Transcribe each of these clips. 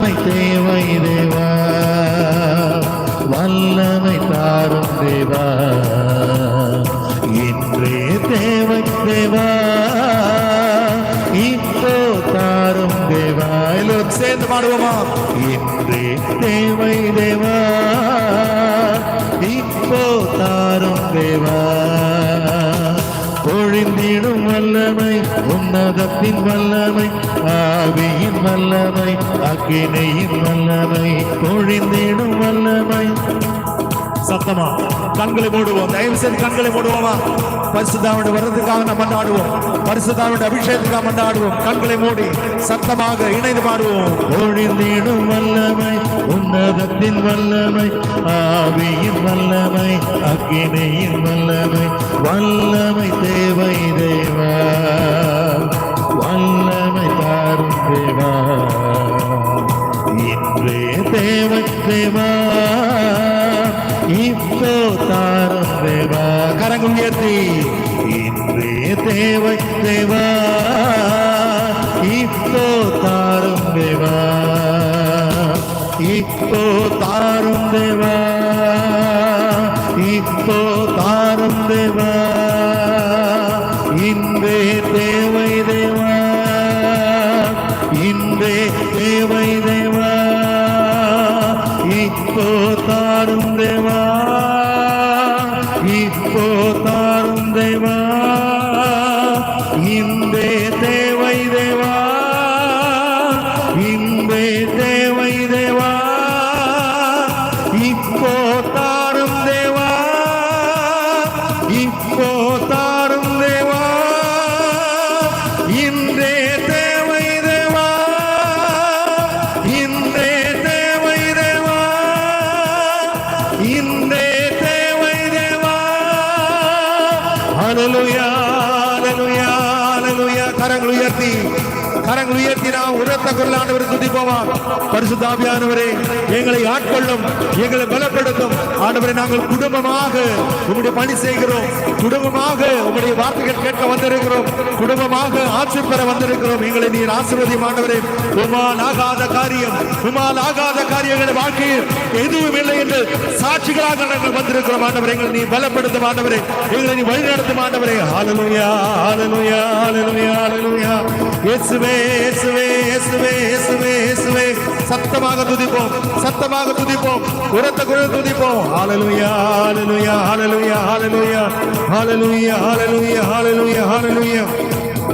வல்லமை தேவை தேவா. வல்லமை தாரும் தேவா. இன்றே தேவை தேவா. இப்போ தாரும் தேவா. எல்லோரும் சேர்ந்து பாடுவோமா? இன்றே தேவை தேவா. இப்போ தாரும் தேவா. பொழிந்திடும் வல்லமை உன்னதத்தின் வல்லமை ஆவியின் வல்லமை அக்கினையின் வல்லமை பொழிந்திடும் வல்லமை. சத்தமா? கண்களை மூடுவோம். தயவு செய்து கண்களை மூடுவோமா? பரிசுத்தாவுடைய வரதுக்காக நம்ம மன்றாடுவோம் பரிசுத்தாவுடைய அபிஷேகத்துக்காக மன்றாடுவோம் கண்களை மூடி சத்தமாக இணைந்து பாடுவோம். பொழிந்திடும் வல்லமை உன்னதத்தின் வல்லமை ஆவியின் வல்லமை அக்கினையின் வல்லமை. வல்லமை தேவை தேவா வல்லமை தாரும் தேவா. இன்றே தேவை தேவா. ஸ்தோத்தாரம் தேவா கரங்கள் உயர்த்தி இன்றே தேவை தேவா ஸ்தோத்தாரம் தேவா ஸ்தோத்தாரம் தேவா கரங்கள் உயர்த்தி நாம் உரத்த கொள்ளாண்டவர் துதிப்போமா பரிசுத்தாபியானவரே எங்களை ஆட்கொள்ளும் எங்களை பலப்படுத்தும். ஆண்டவரை நாங்கள் குடும்பமாக உங்களுடைய பணி செய்கிறோம். குடும்பமாக உங்களுடைய வார்த்தைகள் கேட்க வந்திருக்கிறோம். குடும்பமாக ஆட்சி பெற வந்திருக்கிறோம். எங்களை நீர் ஆசீர்வதியும் ஆண்டவரே உமால் ஆகாத காரியம் உமால் ஆகாத காரியங்களை வாழ்க்கையில் எதுவும் இல்லை என்று சாட்சிகளாக நாங்கள் வந்திருக்கிறோம். ஆண்டவரை எங்களை நீ பலப்படுத்தும் ஆண்டவரே. எங்களை நீ வழிநடத்தும் ஆண்டவரே. ஹalleluya ஹalleluya ஹalleluya ஹalleluya. சத்தமாக துதிப்போம் சத்தமாக துதிப்போம் உரத்த குரல் துதிப்போம் ஹalleluya ஹalleluya ஹalleluya ஹalleluya ஹalleluya ஹalleluya ஹalleluya ஹalleluya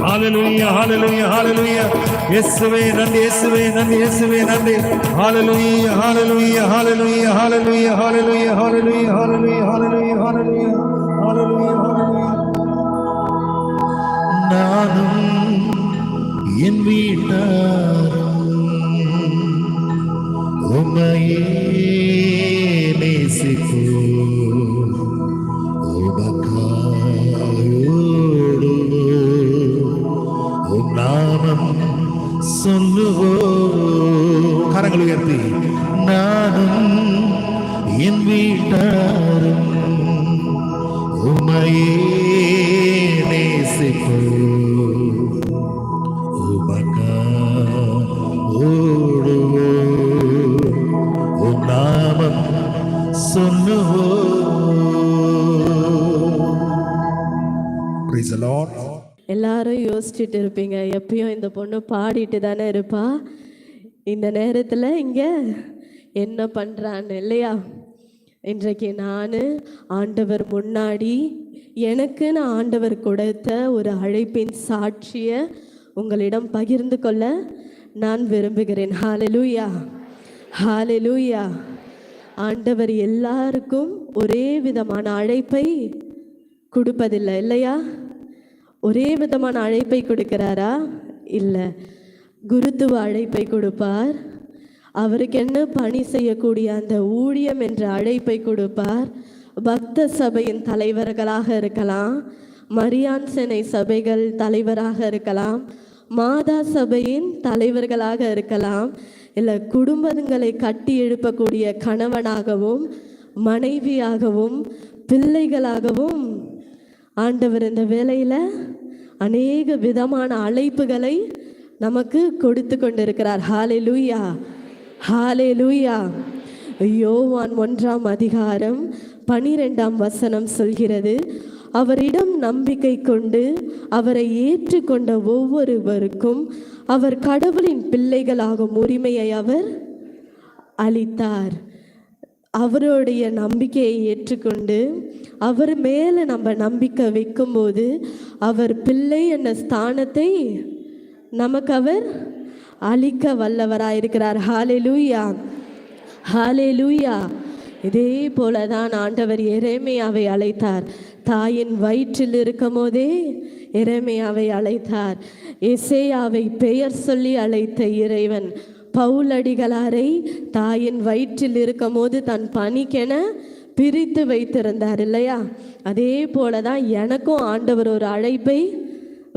ஹalleluya ஹalleluya ஹalleluya இயேசுவே நன்றி இயேசுவே நன்றி இயேசுவே நன்றி ஹalleluya ஹalleluya ஹalleluya ஹalleluya ஹalleluya ஹalleluya ஹalleluya ஹalleluya ஹalleluya ஹalleluya ஹalleluya நானும் என் வீட்டாரும் உமையே நேசிப்போ அந்த பொண்ணு பாடிட்டு தானே இருப்பா. இந்த நேரத்தில் இங்கே என்ன பண்ணுறான்னு இல்லையா? இன்றைக்கு நான் ஆண்டவர் முன்னாடி எனக்குன்னு ஆண்டவர் கொடுத்த ஒரு அழைப்பின் சாட்சியை உங்களிடம் பகிர்ந்து கொள்ள நான் விரும்புகிறேன். ஹாலலூயா ஹாலலூயா ஆண்டவர் எல்லாருக்கும் ஒரே விதமான அழைப்பை கொடுப்பதில்லை இல்லையா? ஒரே விதமான அழைப்பை கொடுக்கிறாரா? இல்லை. குருத்துவ அழைப்பை கொடுப்பார். அவருக்கு என்ன பணி செய்யக்கூடிய அந்த ஊழியம் என்ற அழைப்பை கொடுப்பார். பக்த சபையின் தலைவர்களாக இருக்கலாம். மரியான் செனை சபைகள் தலைவராக இருக்கலாம். மாதா சபையின் தலைவர்களாக இருக்கலாம். இல்லை குடும்பங்களை கட்டி எழுப்பக்கூடிய கணவனாகவும் மனைவியாகவும் பிள்ளைகளாகவும் ஆண்டவர் இந்த வேலையில் அநேக விதமான அழைப்புகளை நமக்கு கொடுத்து கொண்டிருக்கிறார். ஹாலே லூயா ஹாலே லூயா யோவான் ஒன்றாம் அதிகாரம் பனிரெண்டாம் வசனம் சொல்கிறது அவரிடம் நம்பிக்கை கொண்டு அவரை ஏற்றுக்கொண்ட ஒவ்வொருவருக்கும் அவர் கடவுளின் பிள்ளைகளாகும் உரிமையை அவர் அளித்தார். அவருடைய நம்பிக்கையை ஏற்றுக்கொண்டு அவர் மேலே நம்ம நம்பிக்கை வைக்கும்போது அவர் பிள்ளை என்ற ஸ்தானத்தை நமக்கு அவர் அழிக்க வல்லவராயிருக்கிறார். ஹாலே லூயா இதே போல தான் ஆண்டவர் இறைமையாவை அழைத்தார். தாயின் வயிற்றில் இருக்கும் போதே அழைத்தார். இசையாவை பெயர் சொல்லி அழைத்த இறைவன் பவுலடிகளாரை தாயின் வயிற்றில் இருக்கும்போது தன் பணிக்கென பிரித்து வைத்திருந்தார் இல்லையா? அதே போல தான் எனக்கும் ஆண்டவர் ஒரு அழைப்பை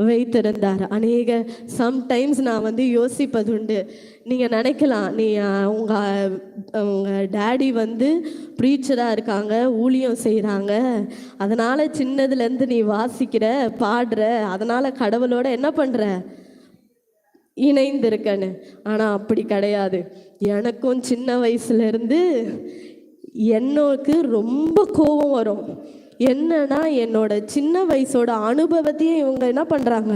வைத்திருந்தார். அநேக சம்டைம்ஸ் நான் வந்து யோசிப்பதுண்டு. நீங்கள் நினைக்கலாம் நீ உங்கள் உங்கள் டேடி வந்து ப்ரீச்சராக இருக்காங்க ஊழியம் செய்கிறாங்க அதனால் சின்னதுலேருந்து நீ வாசிக்கிற பாடுற அதனால் கடவுளோட என்ன பண்ணுற இணைந்திருக்கன்னு. ஆனால் அப்படி கிடையாது. எனக்கும் சின்ன வயசுலேருந்து என்னோக்கு ரொம்ப கோபம் வரும். என்னன்னா என்னோட சின்ன வயசோட அனுபவத்தையே இவங்க என்ன பண்ணுறாங்க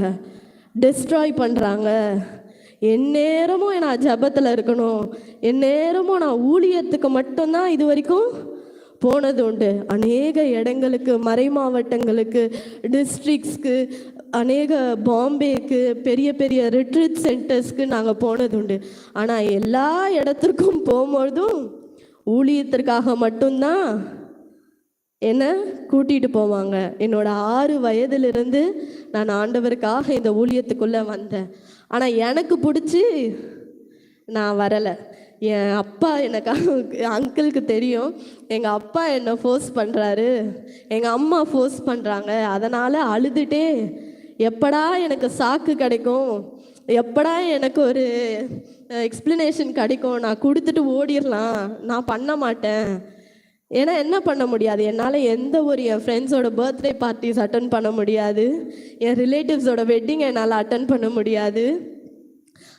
டிஸ்ட்ராய் பண்ணுறாங்க எந்நேரமும் நான் ஜெபத்தில் இருக்கணும். எந்நேரமும் நான் ஊழியத்துக்கு மட்டும்தான் இது வரைக்கும் போனது உண்டு. அநேக இடங்களுக்கு மறை மாவட்டங்களுக்கு டிஸ்ட்ரிக்ஸ்க்கு அநேக பாம்பேக்கு பெரிய பெரிய ரிட்ரீட் சென்டர்ஸ்க்கு நாங்கள் போனது உண்டு. ஆனால் எல்லா இடத்திற்கும் போகும்பொழுதும் ஊழியத்திற்காக மட்டும்தான் என்னை கூட்டிகிட்டு போவாங்க. என்னோட ஆறு வயதிலிருந்து நான் ஆண்டவருக்காக இந்த ஊழியத்துக்குள்ளே வந்தேன். ஆனால் எனக்கு பிடிச்சி நான் வரலை. என் அப்பா எனக்காக அங்கிளுக்கு தெரியும். எங்கள் அப்பா என்னை ஃபோர்ஸ் பண்ணுறாரு எங்கள் அம்மா ஃபோர்ஸ் பண்ணுறாங்க அதனால் அழுதுட்டே எப்படா எனக்கு சாக்கு கிடைக்கும்? எப்படா எனக்கு ஒரு எக்ஸ்ப்ளனேஷன் கிடைக்கும்? நான் கொடுத்துட்டு ஓடிடலாம் நான் பண்ண மாட்டேன். ஏன்னா என்ன பண்ண முடியாது? என்னால் எந்த ஒரு என் ஃப்ரெண்ட்ஸோட பர்த்டே பார்ட்டிஸ் அட்டன் பண்ண முடியாது. என் ரிலேட்டிவ்ஸோட வெட்டிங் என்னால் அட்டன் பண்ண முடியாது.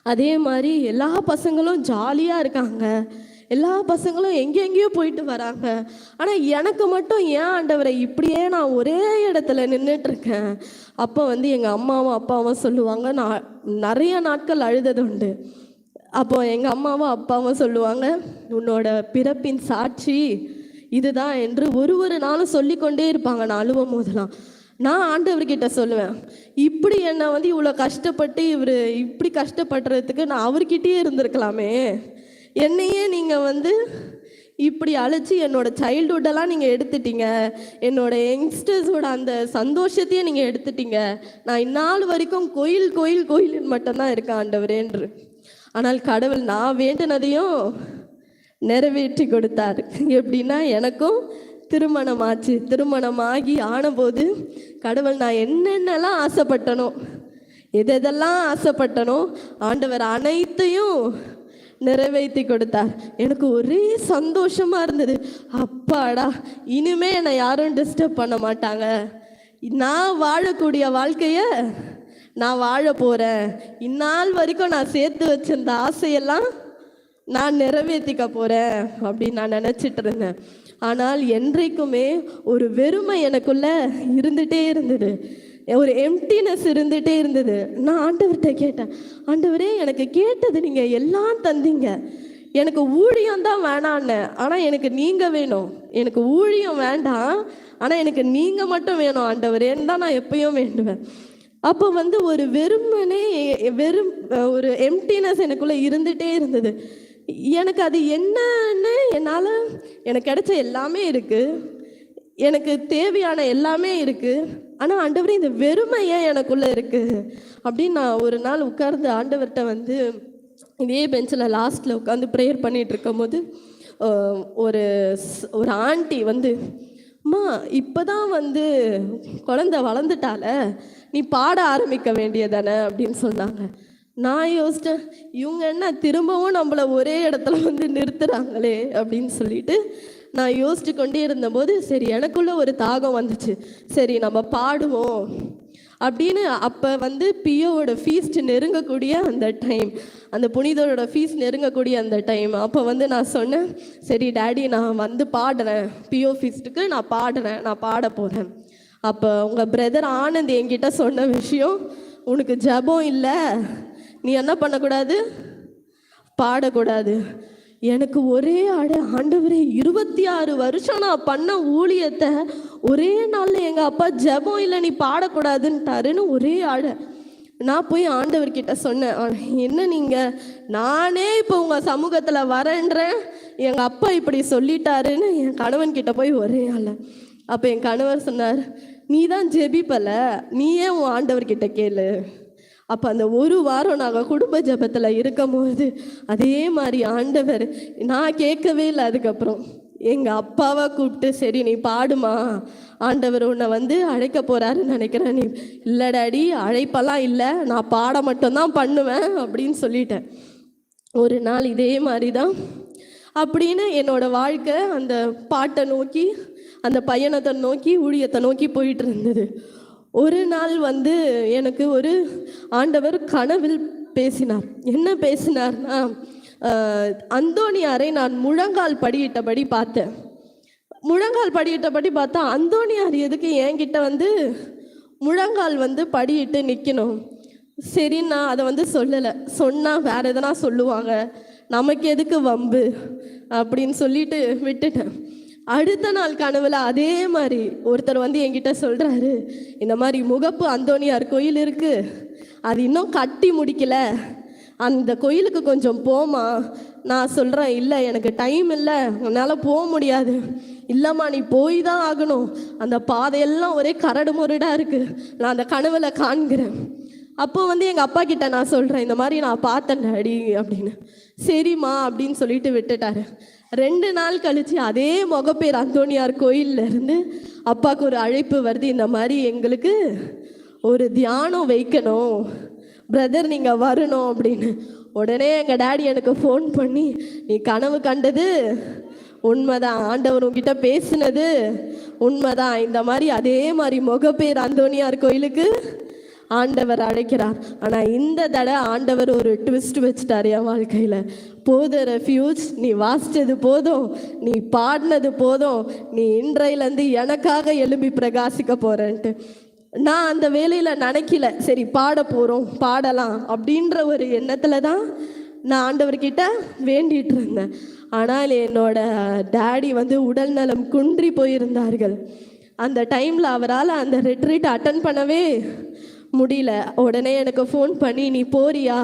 அதே மாதிரி எல்லா பசங்களும் ஜாலியாக இருக்காங்க. எல்லா பசங்களும் எங்கெங்கேயோ போயிட்டு வராங்க. ஆனால் எனக்கு மட்டும் ஏன் ஆண்டவரை இப்படியே நான் ஒரே இடத்துல நின்றுட்டு இருக்கேன் அப்போ வந்து எங்கள் அம்மாவும் அப்பாவும் சொல்லுவாங்க நான் நிறைய நாட்கள் அழுதது உண்டு. அப்போ எங்கள் அம்மாவும் அப்பாவும் சொல்லுவாங்க உன்னோட பிறப்பின் சாட்சி இதுதான் என்று ஒரு ஒரு நாளும் சொல்லிக்கொண்டே இருப்பாங்க. நான் அழுவும் போதெல்லாம். நான் ஆண்டவர்கிட்ட சொல்லுவேன் இப்படி என்னை வந்து இவ்வளோ கஷ்டப்பட்டு இவர் இப்படி கஷ்டப்படுறதுக்கு நான் அவர்கிட்டயே இருந்திருக்கலாமே. என்னையே நீங்கள் வந்து இப்படி அழைச்சி என்னோட சைல்டுஹுட்டெல்லாம் நீங்கள் எடுத்துட்டீங்க. என்னோட யங்ஸ்டர்ஸோட அந்த சந்தோஷத்தையே நீங்கள் எடுத்துட்டீங்க. நான் இந்நாள் வரைக்கும் கோயில் கோயில் கோயில்னு மட்டும்தான் இருக்கேன் ஆண்டவரேன்று ஆனால் கடவுள் நான் வேண்டினதையும் நிறைவேற்றி கொடுத்தார். எப்படின்னா எனக்கும் திருமணம் ஆச்சு திருமணம் ஆகி ஆனபோது கடவுள் நான் என்னென்னலாம் ஆசைப்பட்டனோ எதெதெல்லாம் ஆசைப்பட்டனோ ஆண்டவர் அனைத்தையும் நிறைவேற்றி கொடுத்தார். எனக்கு ஒரே சந்தோஷமா இருந்தது. அப்பாடா இனிமே என்னை யாரும் டிஸ்டர்ப் பண்ண மாட்டாங்க. நான் வாழக்கூடிய வாழ்க்கைய நான் வாழ போறேன். இந்நாள் வரைக்கும் நான் சேர்த்து வச்சிருந்த ஆசையெல்லாம் நான் நிறைவேற்றிக்க போகிறேன் அப்படின்னு நான் நினச்சிட்டு இருந்தேன். ஆனால் என்றைக்குமே ஒரு வெறுமை எனக்குள்ள இருந்துகிட்டே இருந்தது. ஒரு எம்டினஸ் இருந்துகிட்டே இருந்தது. நான் ஆண்டவர்கிட்ட கேட்டேன் ஆண்டவரே எனக்கு கேட்டது நீங்கள் எல்லாம் தந்தீங்க. எனக்கு ஊழியம் தான் வேணான்னு. ஆனால் எனக்கு நீங்கள் வேணும். எனக்கு ஊழியம் வேண்டாம். ஆனால் எனக்கு நீங்கள் மட்டும் வேணும் ஆண்டவரேன்னு தான் நான் எப்பயும் வேண்டுவேன். அப்போ வந்து ஒரு வெறுமனே வெறும் ஒரு எம்டினஸ் எனக்குள்ளே இருந்துகிட்டே இருந்தது. எனக்கு அது என்னன்னு என்னால் எனக்கு கிடைச்ச எல்லாமே இருக்குது எனக்கு தேவையான எல்லாமே இருக்குது ஆனால் ஆண்டவர் இந்த வெறுமை ஏன் எனக்குள்ளே இருக்குது அப்படின்னு நான் ஒரு நாள் உட்கார்ந்து ஆண்டவர்கிட்ட வந்து இதே பெஞ்சில் லாஸ்ட்டில் உட்காந்து ப்ரேயர் பண்ணிகிட்டு இருக்கும்போது ஒரு ஒரு ஆண்டி வந்து அம்மா இப்போ தான் வந்து குழந்தை வளர்ந்துட்டால நீ பாட ஆரம்பிக்க வேண்டியதானே அப்படின்னு சொன்னாங்க. நான் யோசித்தேன் இவங்க என்ன திரும்பவும் நம்மளை ஒரே இடத்துல வந்து நிறுத்துறாங்களே அப்படின்னு சொல்லிட்டு நான் யோசிச்சு கொண்டே இருந்தபோது சரி எனக்குள்ள ஒரு தாகம் வந்துச்சு. சரி நம்ம பாடுவோம் அப்படின்னு அப்போ வந்து பியோவோட ஃபீஸ்ட் நெருங்கக்கூடிய அந்த டைம் அந்த புனிதரோட ஃபீஸ் நெருங்கக்கூடிய அந்த டைம் அப்போ வந்து நான் சொன்னேன் சரி டேடி நான் வந்து பாடுறேன். பியோ ஃபீஸ்ட்டுக்கு நான் பாடுறேன் நான் பாட போகிறேன் அப்போ உங்கள் பிரதர் ஆனந்த் என்கிட்ட சொன்ன விஷயம் உனக்கு ஜெபம் இல்லை. நீ என்ன பண்ணக்கூடாது? பாடக்கூடாது. எனக்கு ஒரே ஆட ஆண்டவரே இருபத்தி ஆறு வருஷம் நான் பண்ண ஊழியத்தை ஒரே நாளில் எங்கள் அப்பா ஜெபம் இல்லை நீ பாடக்கூடாதுன்ட்டாருன்னு ஒரே ஆட. நான் போய் ஆண்டவர்கிட்ட சொன்னேன் என்ன நீங்கள் நானே இப்போ உங்கள் சமூகத்தில் வரேன்றேன். எங்கள் அப்பா இப்படி சொல்லிட்டாருன்னு என் கணவன் கிட்ட போய் ஒரே ஆள. அப்போ என் கணவர் சொன்னார் நீ தான் ஜெபிப்பல நீயே உன் ஆண்டவர்கிட்ட கேளு. அப்போ அந்த ஒரு வாரம் நாங்கள் குடும்ப ஜெபத்தில் இருக்கும்போது அதே மாதிரி ஆண்டவர் நான் கேட்கவே இல்லை அதுக்கப்புறம். எங்கள் அப்பாவை கூப்பிட்டு சரி நீ பாடுமா? ஆண்டவர் உன்னை வந்து அழைக்க போகிறாருன்னு நினைக்கிறேன். நீ இல்லை டாடி அழைப்பெல்லாம் இல்லை. நான் பாட மட்டும்தான் பண்ணுவேன் அப்படின்னு சொல்லிட்டேன். ஒரு நாள் இதே மாதிரி தான் அப்படின்னு என்னோடய வாழ்க்கை அந்த பாட்டை நோக்கி அந்த பையனத்தை நோக்கி ஊழியத்தை நோக்கி போயிட்டு இருந்தது. ஒரு நாள் வந்து எனக்கு ஒரு ஆண்டவர் கனவில் பேசினார். என்ன பேசினார்னா அந்தோணியாரை நான் முழங்கால் படியிட்டபடி பார்த்தேன். முழங்கால் படியிட்டபடி பார்த்தா அந்தோணியார் எதுக்கு என்கிட்ட வந்து முழங்கால் வந்து படியிட்டு நிற்கணும் சரி நான் அதை வந்து சொல்லலை. சொன்னால் வேற எதனா சொல்லுவாங்க. நமக்கு எதுக்கு வம்பு? அப்படின்னு சொல்லிட்டு விட்டுட்டேன். அடுத்த நாள் கனவுல அதே மாதிரி ஒருத்தர் வந்து என்கிட்ட சொல்கிறாரு இந்த மாதிரி முகப்பு அந்தோனியார் கோயில் இருக்குது அது இன்னும் கட்டி முடிக்கல அந்த கோயிலுக்கு கொஞ்சம் போமா நான் சொல்கிறேன் இல்லை எனக்கு டைம் இல்லை உன்னால் போக முடியாது இல்லைம்மா நீ போய் தான் ஆகணும் அந்த பாதையெல்லாம் ஒரே கரடு முரடாக இருக்குது நான் அந்த கனவுல காண்கிறேன். அப்போ வந்து எங்கள் அப்பா கிட்ட நான் சொல்கிறேன் இந்த மாதிரி நான் பார்த்தேன் அடி அப்படின்னு. சரிம்மா அப்படின்னு சொல்லிட்டு விட்டுட்டாரு. ரெண்டு நாள் கழிச்சு அதே முகப்பேர் அந்தோணியார் கோயில்ல இருந்து அப்பாவுக்கு ஒரு அழைப்பு வருது இந்த மாதிரி எங்களுக்கு ஒரு தியானம் வைக்கணும் பிரதர் நீங்கள் வரணும் அப்படின்னு. உடனே எங்கள் டேடி எனக்கு ஃபோன் பண்ணி நீ கனவு கண்டது உண்மைதான் ஆண்டவர் உங்ககிட்ட பேசினது உண்மைதான் இந்த மாதிரி அதே மாதிரி முகப்பேர் அந்தோணியார் கோயிலுக்கு ஆண்டவர் அழைக்கிறார். ஆனால் இந்த தடவை ஆண்டவர் ஒரு ட்விஸ்ட் வச்சுட்டார் என் வாழ்க்கையில். போதும் ரெஃப்யூஜ் நீ வாசித்தது போதும் நீ பாடினது போதும் நீ இன்றையிலேருந்து எனக்காக எழும்பி பிரகாசிக்க போகிறேன்ட்டு நான் அந்த வேலையில் நினைக்கல. சரி பாட போகிறோம் பாடலாம் அப்படின்ற ஒரு எண்ணத்தில் தான் நான் ஆண்டவர்கிட்ட வேண்டிகிட்டு இருந்தேன். ஆனால் என்னோட டேடி வந்து உடல்நலம் குன்றி போயிருந்தார்கள். அந்த டைமில் அவரால் அந்த ரெட்ரீட் அட்டன் பண்ணவே முடியல. உடனே எனக்கு ஃபோன் பண்ணி நீ போறியா?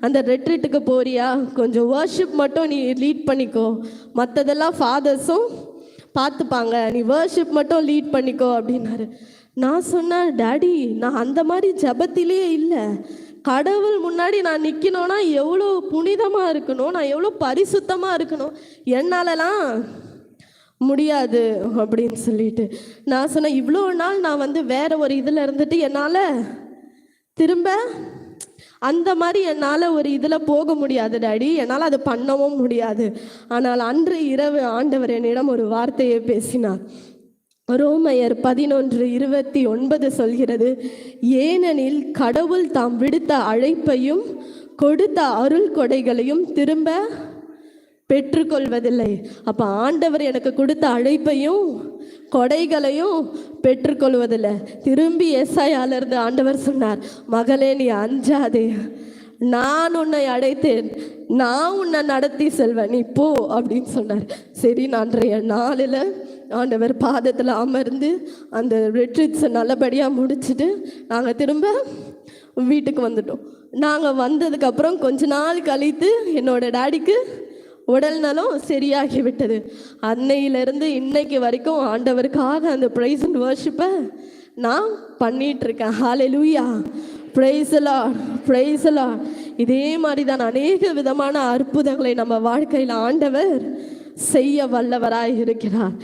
அந்த ரெட்ரிட்டுக்கு போறியா? கொஞ்சம் வர்ஷிப் மட்டும் நீ லீட் பண்ணிக்கோ. மற்றதெல்லாம் ஃபாதர்ஸும் பார்த்துப்பாங்க. நீ வர்ஷிப் மட்டும் லீட் பண்ணிக்கோ அப்படின்னாரு. நான் சொன்னேன் டாடி நான் அந்த மாதிரி ஜபத்திலே இல்லை. கடவுள் முன்னாடி நான் நிற்கணும்னா எவ்வளோ புனிதமாக இருக்கணும்? நான் எவ்வளோ பரிசுத்தமாக இருக்கணும்? என்னாலலாம் முடியாது அப்படின்னு சொல்லிட்டு. நான் சொன்னேன் இவ்வளோ நாள் நான் வந்து வேற ஒரு இதில் இருந்துட்டு என்னால் திரும்ப அந்த மாதிரி என்னால் ஒரு இதில் போக முடியாது டாடி. என்னால் அது பண்ணவும் முடியாது. ஆனால் அன்று இரவு ஆண்டவர் என்னிடம் ஒரு வார்த்தையை பேசினார். ரோமையர் பதினொன்று இருபத்தி ஒன்பது சொல்கிறது ஏனெனில் கடவுள் தாம் விடுத்த அழைப்பையும் கொடுத்த அருள் கொடைகளையும் திரும்ப பெற்றுக்கொள்வதில்லை. அப்போ ஆண்டவர் எனக்கு கொடுத்த அழைப்பையும் கொடைகளையும் பெற்றுக்கொள்வதில்லை. திரும்பி எஸ்ஐயாலிருந்து ஆண்டவர் சொன்னார் மகளே நீ அஞ்சாதே. நான் உன்னை அழைத்தேன் நான் உன்னை நடத்தி செல்வேன். நீ போ அப்படின்னு சொன்னார். சரி நான் அன்றைய நாளில் ஆண்டவர் பாதத்தில் அமர்ந்து அந்த ரெட்ரிட்ஸை நல்லபடியாக முடிச்சுட்டு நாங்கள் திரும்ப வீட்டுக்கு வந்துட்டோம். நாங்கள் வந்ததுக்கப்புறம் கொஞ்ச நாள் கழித்து என்னோட டாடிக்கு உடல் நலம் சரியாகி விட்டது அன்னையிலிருந்து இன்னைக்கு வரைக்கும் ஆண்டவருக்காக அந்த ப்ரைஸ் அண்ட் வர்ஷிப்பை நான் பண்ணிட்டு இருக்கேன் ஹாலே லூயா ப்ரைஸலா ப்ரைஸலா இதே மாதிரி தான் அநேக விதமான அற்புதங்களை நம்ம வாழ்க்கையில் ஆண்டவர் செய்ய வல்லவராய் இருக்கிறார்.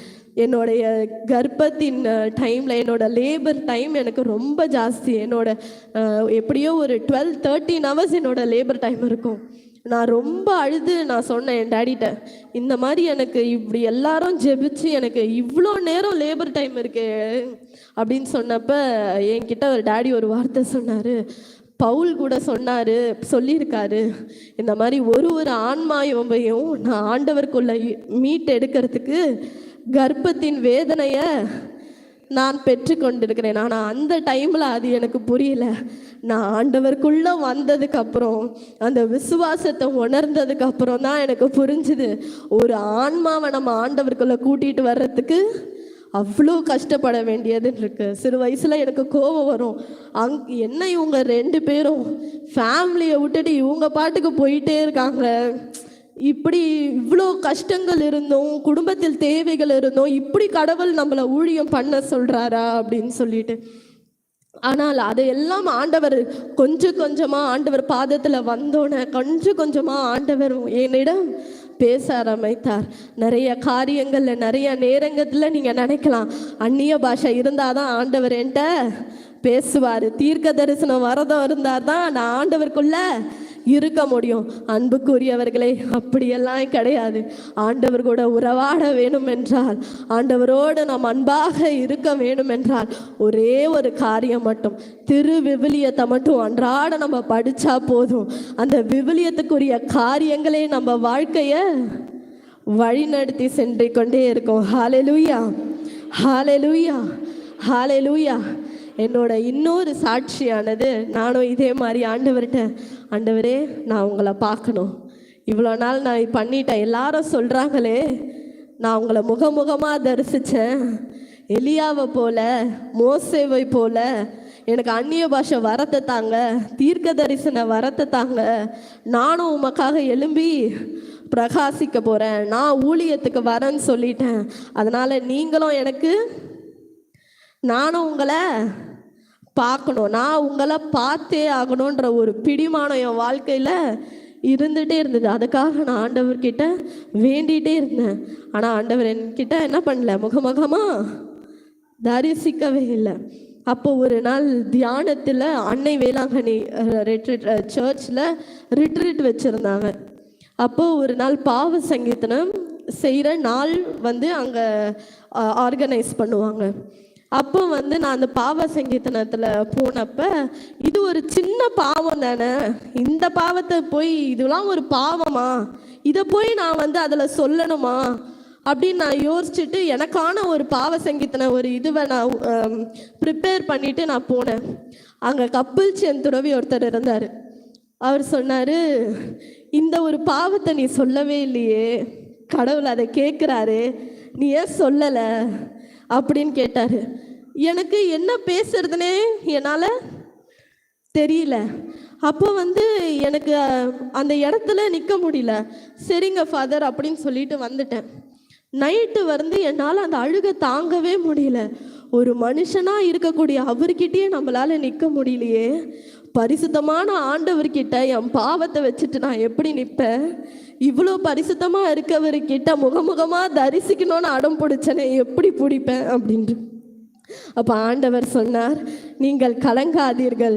என்னுடைய கர்ப்பத்தின் டைமில் என்னோட லேபர் டைம் எனக்கு ரொம்ப ஜாஸ்தி. என்னோட எப்படியோ ஒரு டுவெல் தேர்ட்டீன் ஹவர்ஸ் என்னோட லேபர் டைம் இருக்கும். நான் ரொம்ப அழுது நான் சொன்னேன் என் டேடிட்ட இந்த மாதிரி எனக்கு இப்படி எல்லாரும் ஜெபிச்சு எனக்கு இவ்வளோ நேரம் லேபர் டைம் இருக்கு அப்படின்னு சொன்னப்ப என்கிட்ட ஒரு டேடி ஒரு வார்த்தை சொன்னார். பவுல் கூட சொன்னார் சொல்லியிருக்காரு இந்த மாதிரி ஒரு ஒரு ஆன்மாயவையும் நான் ஆண்டவருக்குள்ள மீட் எடுக்கிறதுக்கு கர்ப்பத்தின் வேதனையை நான் பெற்றுக்கொண்டிருக்கிறேன். ஆனால் அந்த டைமில் அது எனக்கு புரியல. நான் ஆண்டவருக்குள்ளே வந்ததுக்கப்புறம் அந்த விசுவாசத்தை உணர்ந்ததுக்கப்புறம் தான் எனக்கு புரிஞ்சுது. ஒரு ஆன்மாவை நம்ம ஆண்டவருக்குள்ளே கூட்டிகிட்டு வர்றதுக்கு அவ்வளோ கஷ்டப்பட வேண்டியதுன்னு இருக்கு. சிறு வயசில் எனக்கு கோபம் வரும். அங் என்ன இவங்க ரெண்டு பேரும்? ஃபேமிலியை விட்டுட்டு இவங்க பாட்டுக்கு போயிட்டே இருக்காங்க. இப்படி இவ்வளோ கஷ்டங்கள் இருந்தும் குடும்பத்தில் தேவைகள் இருந்தும் இப்படி கடவுள் நம்மளை ஊழியம் பண்ண சொல்றாரா அப்படின்னு சொல்லிட்டு. ஆனால் அதையெல்லாம் ஆண்டவர் கொஞ்சம் கொஞ்சமாக ஆண்டவர் பாதத்தில் வந்தோடனே கொஞ்சம் கொஞ்சமாக ஆண்டவர் என்னிடம் பேச ஆரம்பித்தார். நிறைய காரியங்களில் நிறைய நேரங்கத்தில் நீங்கள் நினைக்கலாம் அந்நிய பாஷை இருந்தால் தான் ஆண்டவர் என்கிட்ட பேசுவார். தீர்க்க தரிசனம் வரதம் இருந்தால் தான் நான் ஆண்டவருக்குள்ள இருக்க முடியும். அன்புக்குரியவர்களே அப்படியெல்லாம் கிடையாது. ஆண்டவர் கூட உறவாட வேணும் என்றால் ஆண்டவரோடு நாம் அன்பாக இருக்க வேணும் என்றால் ஒரே ஒரு காரியம் மட்டும். திரு விவிலியத்தை மட்டும் அன்றாட நம்ம படித்தா போதும். அந்த விவிலியத்துக்குரிய காரியங்களே நம்ம வாழ்க்கையை வழிநடத்தி சென்று கொண்டே இருக்கும். ஹாலெலூயா ஹாலே லூயா என்னோட இன்னொரு சாட்சியானது நானும் இதே மாதிரி ஆண்டவர்கிட்ட ஆண்டவரே நான் உங்களை பார்க்கணும். இவ்வளோ நாள் நான் பண்ணிட்டேன். எல்லாரும் சொல்கிறாங்களே நான் உங்களை முகமுகமாக தரிசித்தேன் எலியாவை போல மோசேவை போல எனக்கு அந்நிய பாஷை வரத்தை தாங்க தீர்க்க தரிசன வரத்தை தாங்க நானும் உமக்காக எழும்பி பிரகாசிக்க போகிறேன் நான் ஊழியத்துக்கு வரேன்னு சொல்லிட்டேன். அதனால் நீங்களும் எனக்கு நானும் உங்களை பார்க்கணும். நான் உங்களை பார்த்தே ஆகணுன்ற ஒரு பிடிமானம் என் வாழ்க்கையில் இருந்துகிட்டே இருந்தது. அதுக்காக நான் ஆண்டவர்கிட்ட வேண்டிகிட்டே இருந்தேன். ஆனால் ஆண்டவர் என்கிட்ட என்ன பண்ணல? முகமுகமாக தரிசிக்கவே இல்லை. அப்போ ஒரு நாள் தியானத்தில் அன்னை வேளாங்கண்ணி ரிட்ரீட் சர்ச்சில் ரிட்ரீட் வச்சுருந்தாங்க. அப்போது ஒரு நாள் பாவ சங்கீதனம் செய்கிற நாள் வந்து அங்கே ஆர்கனைஸ் பண்ணுவாங்க. அப்போ வந்து நான் அந்த பாவ சங்கீதனத்தில் போனப்ப இது ஒரு சின்ன பாவம் தானே இந்த பாவத்தை போய் இதெல்லாம் ஒரு பாவமா? இதை போய் நான் வந்து அதில் சொல்லணுமா? அப்படின்னு நான் யோசிச்சுட்டு எனக்கான ஒரு பாவ சங்கீதனை ஒரு இதுவை நான் ப்ரிப்பேர் பண்ணிட்டு நான் போனேன். அங்கே கப்பில் சென் துறவி ஒருத்தர் இருந்தார். அவர் சொன்னார் இந்த ஒரு பாவத்தை நீ சொல்லவே இல்லையே கடவுள் அதை கேட்குறாரு நீ ஏன் சொல்லலை? அப்படின்னு கேட்டார். எனக்கு என்ன பேசுறதுனே என்னால் தெரியல. அப்போ வந்து எனக்கு அந்த இடத்துல நிற்க முடியல. சரிங்க ஃபாதர் அப்படின்னு சொல்லிட்டு வந்துட்டேன். நைட்டு வந்து என்னால் அந்த அழுகை தாங்கவே முடியல. ஒரு மனுஷனாக இருக்கக்கூடிய அவர்கிட்டயே நம்மளால் நிற்க முடியலையே. பரிசுத்தமான ஆண்டவர்கிட்ட என் பாவத்தை வச்சுட்டு நான் எப்படி நிற்பேன்? இவ்வளோ பரிசுத்தமாக இருக்கவர்கிட்ட முகமுகமாக தரிசிக்கணும்னு அடம் பிடிச்சனே எப்படி பிடிப்பேன் அப்படின்ட்டு. அப்போ ஆண்டவர் சொன்னார் நீங்கள் கலங்காதீர்கள்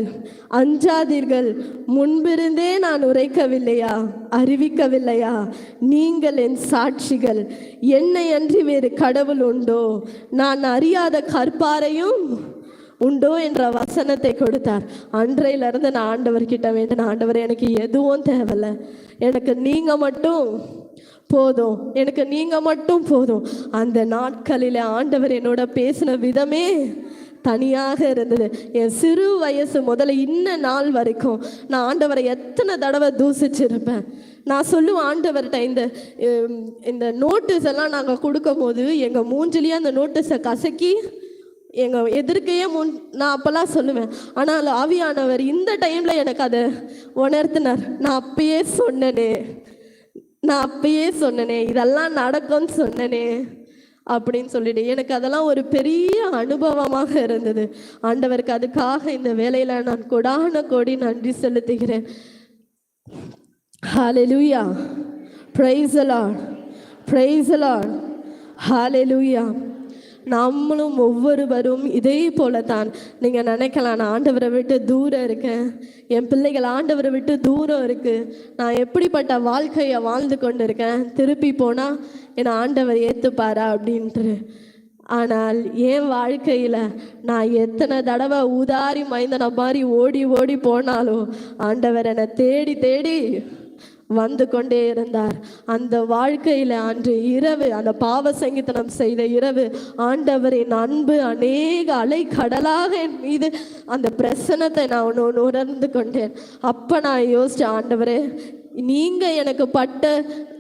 அஞ்சாதீர்கள் முன்பிருந்தே நான் உரைக்கவில்லையா? அறிவிக்கவில்லையா? நீங்கள் என் சாட்சிகள் என்னை அன்றி வேறு கடவுள் உண்டோ? நான் அறியாத கற்பாரையும் உண்டோ என்ற வசனத்தை கொடுத்தார். அன்றையிலிருந்து நான் ஆண்டவர்கிட்ட வேண்டின ஆண்டவர் எனக்கு எதுவும் தேவையில்ல. எனக்கு நீங்கள் மட்டும் போதும். எனக்கு நீங்க மட்டும் போதும். அந்த நாட்களில் ஆண்டவர் என்னோட பேசின விதமே தனியாக இருந்தது. என் சிறு வயசு முதல்ல இன்ன நாள் வரைக்கும் நான் ஆண்டவரை எத்தனை தடவை தூசிச்சிருப்பேன். நான் சொல்லுவேன் ஆண்டவர்கிட்ட இந்த இந்த நோட்டீஸ் எல்லாம் நாங்கள் கொடுக்கும் போது எங்கள் மூஞ்சிலேயே அந்த நோட்டீஸை கசக்கி எங்கள் எதிர்க்கையே முன் நான் அப்போல்லாம் சொல்லுவேன். ஆனால் ஆவியானவர் இந்த டைமில் எனக்கு அதை உணர்த்தினார். நான் அப்பயே சொன்னனே. நான் அப்பயே சொன்னனே. இதெல்லாம் நடக்கும்னு சொன்னனே. அப்படின்னு சொல்லிட்டு எனக்கு அதெல்லாம் ஒரு பெரிய அனுபவமாக இருந்தது. ஆண்டவருக்கு அதுக்காக இந்த வேலையில நான் கொடான கோடி நன்றி செலுத்துகிறேன். ஹalleluya ப்ரைஸலான் ப்ரைஸலான் lord. நம்மளும் ஒவ்வொருவரும் இதே போல தான் நீங்கள் நினைக்கலாம் நான் ஆண்டவரை விட்டு தூரம் இருக்கேன். என் பிள்ளைகள் ஆண்டவரை விட்டு தூரம் இருக்குது நான் எப்படிப்பட்ட வாழ்க்கையை வாழ்ந்து கொண்டு இருக்கேன் திருப்பி போனால் என்னை ஆண்டவர் ஏற்றுப்பாரா அப்படின்ட்டு. ஆனால் என் வாழ்க்கையில் நான் எத்தனை தடவை ஊதாரி மைந்தனை மாதிரி ஓடி ஓடி போனாலும் ஆண்டவர் என்னை தேடி தேடி வந்து கொண்டே இருந்தார். அந்த வாழ்க்கையில் அன்று இரவு அந்த பாவ சங்கீதனம் செய்த இரவு ஆண்டவரின் அன்பு அநேக அலை கடலாக என் மீது அந்த பிரசனத்தை நான் ஒன்று உணர்ந்து கொண்டேன். அப்போ நான் யோசிச்சேன் ஆண்டவரே நீங்கள் எனக்கு பட்ட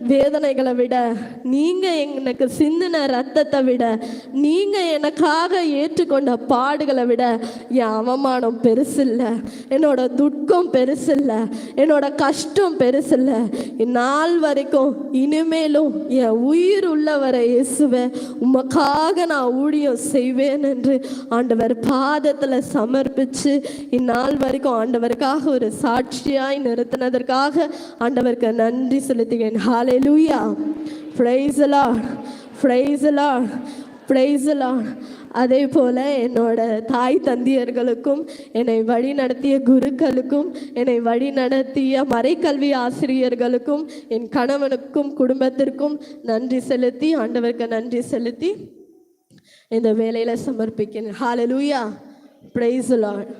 வேதனைகளை விட நீங்கள் எனக்கு சிந்தின ரத்தத்தை விட நீங்கள் எனக்காக ஏற்றுக்கொண்ட பாடுகளை விட என் அவமானம் பெருசில்லை. என்னோட துக்கம் பெருசில்லை. என்னோட கஷ்டம் பெருசில்லை. நாள் வரைக்கும் இனிமேலும் என் உயிர் உள்ளவரை இயேசுவே உமக்காக நான் ஊழியம் செய்வேன் என்று ஆண்டவர் பாதத்தில் சமர்ப்பித்து இந்நாள் வரைக்கும் ஆண்டவருக்காக ஒரு சாட்சியாய் நிறுத்தினதற்காக ஆண்டவருக்கு நன்றி செலுத்துகிறேன். ஹாலே லூயா ஃப்ரைஸலா ஃப்ரைஸலா praise அதே போல் என்னோட தாய் தந்தையர்களுக்கும் என்னை வழி நடத்திய குருக்களுக்கும் என்னை வழி நடத்திய மறைக்கல்வி ஆசிரியர்களுக்கும் என் கணவனுக்கும் குடும்பத்திற்கும் நன்றி செலுத்தி ஆண்டவருக்கு நன்றி செலுத்தி இந்த வேலையில் சமர்ப்பிக்கிறேன். ஹாலலூயா praise லார்ட்